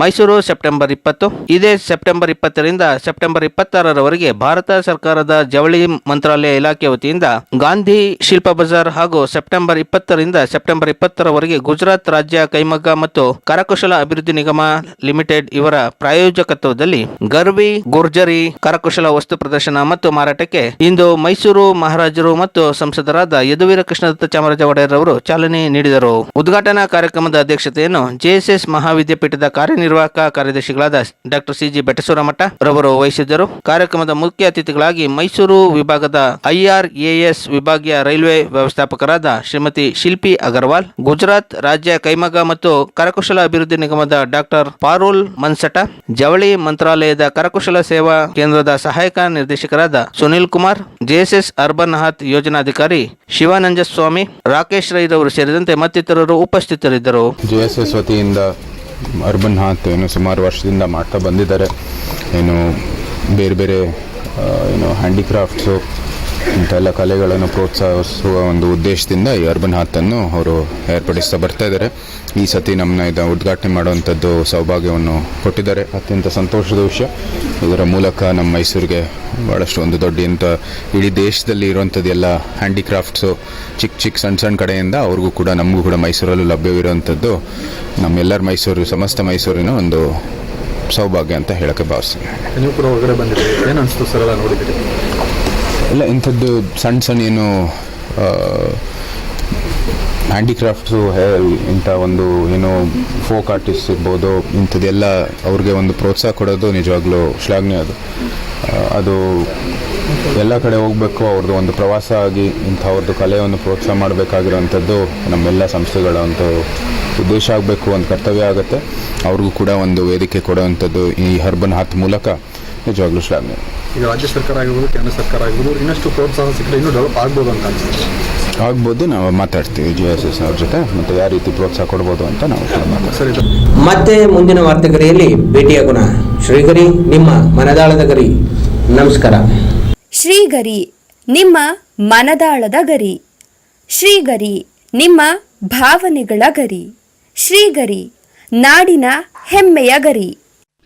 Mysuru September ಇಪ್ಪತ್ತು. ಇದೇ September ಇಪ್ಪತ್ತರಿಂದ ಸೆಪ್ಟೆಂಬರ್ ಇಪ್ಪತ್ತಾರರವರೆಗೆ ಭಾರತ ಸರ್ಕಾರದ ಜವಳಿ ಮಂತ್ರಾಲಯ ಇಲಾಖೆ ವತಿಯಿಂದ ಗಾಂಧಿ ಶಿಲ್ಪ ಬಜಾರ್ ಹಾಗೂ ಸೆಪ್ಟೆಂಬರ್ ಇಪ್ಪತ್ತರಿಂದ ಸೆಪ್ಟೆಂಬರ್ ಇಪ್ಪತ್ತರವರೆಗೆ ಗುಜರಾತ್ ರಾಜ್ಯ ಕೈಮಗ್ಗ ಮತ್ತು ಕರಕುಶಲ ಅಭಿವೃದ್ಧಿ ನಿಗಮ ಲಿಮಿಟೆಡ್ ಇವರ ಪ್ರಾಯೋಜಕತ್ವದಲ್ಲಿ ಗರ್ವಿ, ಗುರ್ಜರಿ, ಕರಕುಶಲ ವಸ್ತು ಪ್ರದರ್ಶನ ಮತ್ತು ಮಾರಾಟಕ್ಕೆ ಇಂದು ಮೈಸೂರು ಮಹಾರಾಜರು ಮತ್ತು ಸಂಸದರಾದ ಯದುವೀರ ಕೃಷ್ಣದತ್ತ ಚಾಮರಾಜ ಒಡೆಯರ್ ಅವರು ಚಾಲನೆ ನೀಡಿದರು. ಉದ್ಘಾಟನಾ ಕಾರ್ಯಕ್ರಮದ ಅಧ್ಯಕ್ಷತೆಯನ್ನು ಜೆಎಸ್ಎಸ್ ಮಹಾವಿದ್ಯಾಪೀಠದ ಕಾರ್ಯನಿರ್ವಾಹಕ ಕಾರ್ಯದರ್ಶಿಗಳಾದ ಡಾಕ್ಟರ್ ಸಿಜಿ ಬೆಟಸೂರಮಠ ರವರು ವಹಿಸಿದ್ದರು. ಕಾರ್ಯಕ್ರಮದ ಮುಖ್ಯ ಅತಿಥಿಗಳಾಗಿ ಮೈಸೂರು ವಿಭಾಗದ ಐಆರ್ಎಎಸ್ ವಿಭಾಗೀಯ ರೈಲ್ವೆ ವ್ಯವಸ್ಥಾಪಕರಾದ ಶ್ರೀಮತಿ ಶಿಲ್ಪಿ ಅಗರ್ವಾಲ್, ಗುಜರಾತ್ ರಾಜ್ಯ ಕೈಮಗ ಮತ್ತು ಕರಕುಶಲ ಅಭಿವೃದ್ಧಿ ನಿಗಮದ ಡಾಕ್ಟರ್ ಪಾರುಲ್ ಮನ್ಸಟ, ಜವಳಿ ಮಂತ್ರಾಲಯದ ಕರಕುಶಲ ಸೇವಾ ಕೇಂದ್ರದ ಸಹಾಯಕ ನಿರ್ದೇಶಕರಾದ ಸುನಿಲ್ ಕುಮಾರ್ ಜೆಎಸ್ಎಸ್ ಅರ್ಬನ್ ಹಾತ್ ಯೋಜನಾಧಿಕಾರಿ ಶಿವಾನಂಜಸ್ವಾಮಿ, ರಾಕೇಶ್ ರೈರವರು ಸೇರಿದಂತೆ ಮತ್ತಿತರರು ಉಪಸ್ಥಿತರಿದ್ದರು. ಜೆ ಎಸ್ ಎಸ್ ವತಿಯಿಂದ ಅರ್ಬನ್ ಹಾತ್ ಏನು ಸುಮಾರು ವರ್ಷದಿಂದ ಮಾಡ್ತಾ ಬಂದಿದ್ದಾರೆ. ಏನು ಬೇರೆ ಬೇರೆ ಏನು ಹ್ಯಾಂಡಿಕ್ರಾಫ್ಟ್ಸು ಇಂಥೆಲ್ಲ ಕಲೆಗಳನ್ನು ಪ್ರೋತ್ಸಾಹಿಸುವ ಒಂದು ಉದ್ದೇಶದಿಂದ ಈ ಅರ್ಬನ್ ಹಾತನ್ನು ಅವರು ಏರ್ಪಡಿಸ್ತಾ ಬರ್ತಾ ಇದ್ದಾರೆ. ಈ ಸತಿ ನಮ್ಮನ್ನ ಇದು ಉದ್ಘಾಟನೆ ಮಾಡುವಂಥದ್ದು ಸೌಭಾಗ್ಯವನ್ನು ಕೊಟ್ಟಿದ್ದಾರೆ. ಅತ್ಯಂತ ಸಂತೋಷದ ವಿಷಯ. ಇದರ ಮೂಲಕ ನಮ್ಮ ಮೈಸೂರಿಗೆ ಭಾಳಷ್ಟು ಒಂದು ದೊಡ್ಡ ಇಂಥ ಇಡೀ ದೇಶದಲ್ಲಿ ಇರುವಂಥದ್ದು ಎಲ್ಲ ಹ್ಯಾಂಡಿಕ್ರಾಫ್ಟ್ಸು, ಚಿಕ್ಕ ಚಿಕ್ಕ ಸಣ್ಣ ಸಣ್ಣ ಕಡೆಯಿಂದ ಅವ್ರಿಗೂ ಕೂಡ ನಮಗೂ ಕೂಡ ಮೈಸೂರಲ್ಲೂ ಲಭ್ಯವಿರುವಂಥದ್ದು ನಮ್ಮೆಲ್ಲರ ಮೈಸೂರು, ಸಮಸ್ತ ಮೈಸೂರಿನ ಒಂದು ಸೌಭಾಗ್ಯ ಅಂತ ಹೇಳೋಕ್ಕೆ ಭಾವಿಸ್ತೀನಿ. ನೀವು ಕೂಡ ಹೊರಗಡೆ ಬಂದಿದ್ದೀರಿ. ಏನು ಅನಿಸ್ತು ಸರ್ ಇಲ್ಲ ಇಂಥದ್ದು ಸಣ್ಣ ಸಣ್ಣ ಏನು ಹ್ಯಾಂಡಿಕ್ರಾಫ್ಟ್ಸು ಇಂಥ ಒಂದು ಏನು ಫೋಕ್ ಆರ್ಟಿಸ್ಟ್ ಇರ್ಬೋದು ಇಂಥದ್ದೆಲ್ಲ ಅವ್ರಿಗೆ ಒಂದು ಪ್ರೋತ್ಸಾಹ ಕೊಡೋದು ನಿಜವಾಗ್ಲೂ ಶ್ಲಾಘನೀಯ ಅದು. ಅದು ಎಲ್ಲ ಕಡೆ ಹೋಗಬೇಕು ಅವ್ರದ್ದು ಒಂದು ಪ್ರವಾಸ ಆಗಿ ಇಂಥವ್ರದ್ದು ಕಲೆಯನ್ನು ಪ್ರೋತ್ಸಾಹ ಮಾಡಬೇಕಾಗಿರೋವಂಥದ್ದು ನಮ್ಮೆಲ್ಲ ಸಂಸ್ಥೆಗಳ ಒಂದು ಉದ್ದೇಶ ಆಗಬೇಕು ಒಂದು ಕರ್ತವ್ಯ ಆಗುತ್ತೆ. ಅವ್ರಿಗೂ ಕೂಡ ಒಂದು ವೇದಿಕೆ ಕೊಡುವಂಥದ್ದು ಈ ಹರ್ಬನ್ ಹಾತ್ ಮೂಲಕ. ನಿಜವಾಗ್ಲೂ ಶ್ಲಾಘನೆ ಈಗ ರಾಜ್ಯ ಸರ್ಕಾರ ಆಗಿರ್ಬೋದು ಕೇಂದ್ರ ಸರ್ಕಾರ ಆಗಿರ್ಬೋದು ಇನ್ನಷ್ಟು ಪ್ರೋತ್ಸಾಹ ಸಿಕ್ಕರೆ ಇನ್ನೂ ಡೆವಲಪ್ ಆಗ್ಬೋದು ಅಂತ ಅನ್ಸುತ್ತೆ. ಆಗ್ಬೋದು ನಾವು ಮಾತಾಡ್ತೀವಿ ಜಿ ಎಸ್ ಎಸ್ ಅವ್ರ ಜೊತೆ. ಮತ್ತೆ ಯಾವ ರೀತಿ ಪ್ರೋತ್ಸಾಹ ಕೊಡ್ಬೋದು ಅಂತ ನಾವು ಮತ್ತೆ ಮುಂದಿನ ವಾರ್ತೆಗರಿಯಲ್ಲಿ ಭೇಟಿಯಾಗೋಣ ಶ್ರೀಗರಿ ನಿಮ್ಮ ಮನದಾಳದ ಗರಿ. ನಮಸ್ಕಾರ. ಶ್ರೀಗರಿ ನಿಮ್ಮ ಮನದಾಳದ ಗರಿ. ಶ್ರೀಗರಿ ನಿಮ್ಮ ಭಾವನೆಗಳ ಗರಿ. ಶ್ರೀಗರಿ ನಾಡಿನ ಹೆಮ್ಮೆಯ ಗರಿ.